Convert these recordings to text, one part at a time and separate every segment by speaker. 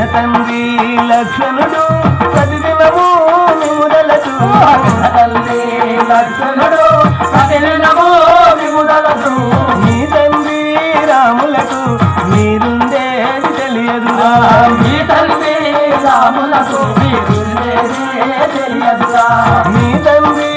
Speaker 1: కన్న తండ్రి లక్ష్మణుడు ప్రతిదినము నిముదలదు కన్న
Speaker 2: తల్లి లక్ష్మణుడు ప్రతి దినము నిముదలదు
Speaker 1: నీ తండ్రి రాములకు మీరుండేది తెలియదురా. నీ తండ్రి రాములకు మీరుండేది తెలియదురా.
Speaker 2: నీ
Speaker 1: తండ్రి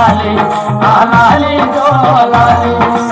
Speaker 2: लाली लाली जो लाली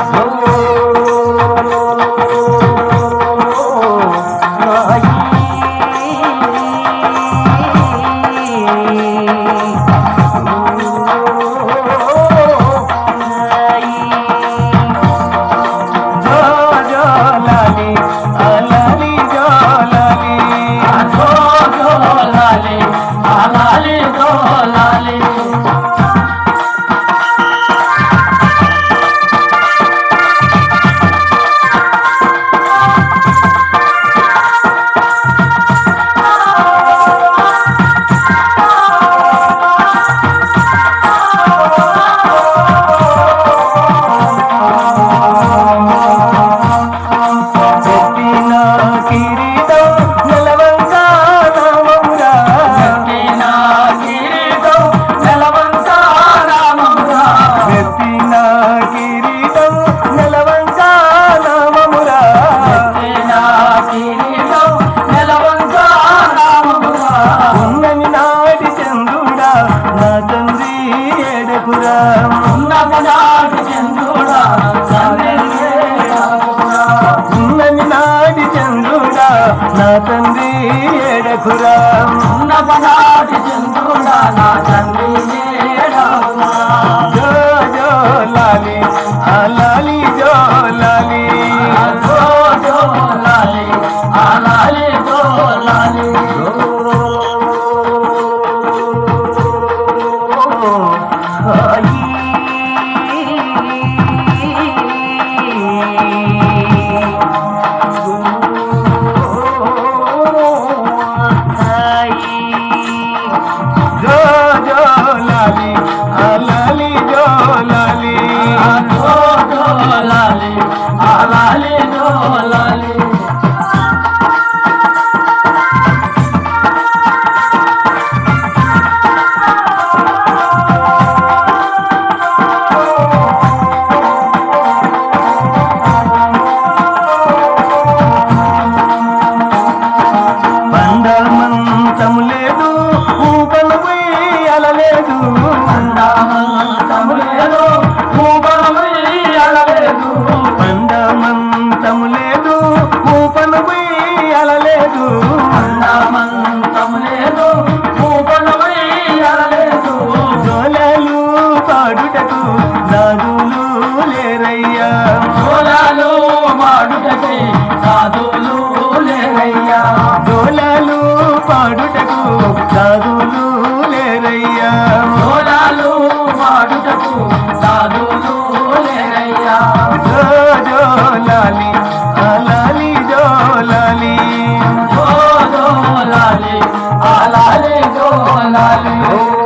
Speaker 2: লালে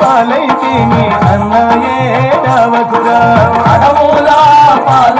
Speaker 2: పాలైతే
Speaker 1: అన్నయే
Speaker 2: నవకురా
Speaker 1: అడవులా పాల